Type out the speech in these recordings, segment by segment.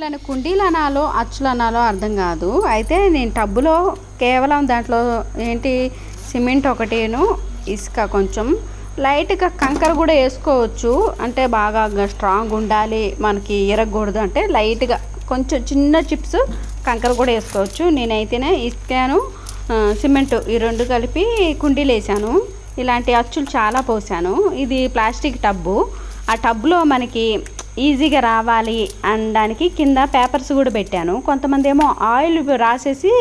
వీటిని కుండీలు అనాలో అచ్చులు అనాలో అర్థం కాదు. అయితే నేను టబ్బులో కేవలం దాంట్లో ఏంటి సిమెంట్ ఒకటేను ఇసుక కొంచెం. లైట్గా కంకర కూడా వేసుకోవచ్చు. అంటే బాగా స్ట్రాంగ్ ఉండాలి మనకి ఇరగకూడదు అంటే లైట్గా కొంచెం చిన్న చిప్స్ కంకర కూడా వేసుకోవచ్చు. నేనైతేనే ఇసుకాను సిమెంట్ ఈ రెండు కలిపి కుండీలు వేసాను. ఇలాంటి అచ్చులు చాలా పోసాను. ఇది ప్లాస్టిక్ టబ్బు. ఆ టబ్లో మనకి ఈజీగా రావాలి అనడానికి కింద పేపర్స్ కూడా పెట్టాను. కొంతమంది ఏమో ఆయిల్ రాసేసి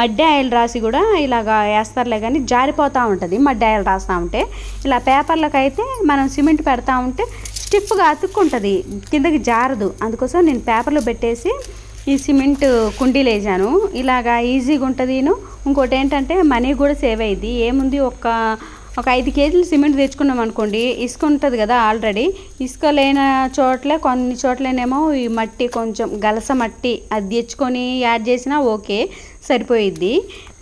మడ్డి ఆయిల్ రాసి కూడా ఇలాగా వేస్తారులే కానీ జారిపోతూ ఉంటుంది మడ్డి ఆయిల్ రాస్తూ ఉంటే. ఇలా పేపర్లకు అయితే మనం సిమెంట్ పెడతా ఉంటే స్టిఫ్గా అతుక్కుంటుంది కిందకి జారదు. అందుకోసం నేను పేపర్లు పెట్టేసి ఈ సిమెంట్ కుండీలు వేసాను. ఇలాగా ఈజీగా ఉంటుంది ఇంకోటి ఏంటంటే మనీ కూడా సేవ్ అయ్యింది ఏముంది ఒక ఒక ఐదు కేజీలు సిమెంట్ తెచ్చుకున్నాం అనుకోండి ఇసుక ఉంటుంది కదా ఆల్రెడీ ఇసుక లేని చోట్ల కొన్ని చోట్లనేమో ఈ మట్టి కొంచెం గలస మట్టి అది తెచ్చుకొని యాడ్ చేసినా ఓకే సరిపోయిద్ది.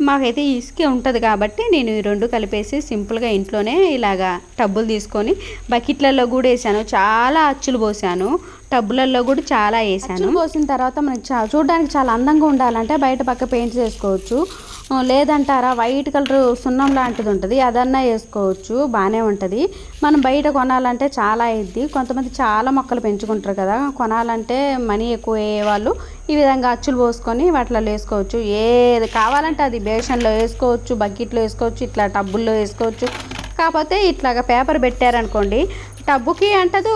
మాకైతే ఇసుకే ఉంటుంది కాబట్టి నేను ఈ రెండు కలిపేసి సింపుల్గా ఇంట్లోనే ఇలాగా టబ్బులు తీసుకొని బకెట్లలో కూడా వేసాను చాలా అచ్చులు పోసాను. టబ్బులలో కూడా చాలా వేసాను. పోసిన తర్వాత మనకి చా చూడడానికి చాలా అందంగా ఉండాలంటే బయట పక్క పెయింట్ చేసుకోవచ్చు. లేదంటారా వైట్ కలర్ సున్నం లాంటిది ఉంటుంది అదన్నా వేసుకోవచ్చు బాగానే ఉంటుంది. మనం బయట కొనాలంటే చాలా అయింది కొంతమంది చాలా మొక్కలు పెంచుకుంటారు కదా కొనాలంటే మనీ ఎక్కువ అయ్యే వాళ్ళు ఈ విధంగా అచ్చులు పోసుకొని వాటిలో వేసుకోవచ్చు. ఏది కావాలంటే అది బేషన్లో వేసుకోవచ్చు బకెట్లో వేసుకోవచ్చు ఇట్లా టబ్బుల్లో వేసుకోవచ్చు. కాకపోతే ఇట్లాగా పేపర్ పెట్టారనుకోండి టబ్బుకి అంటదు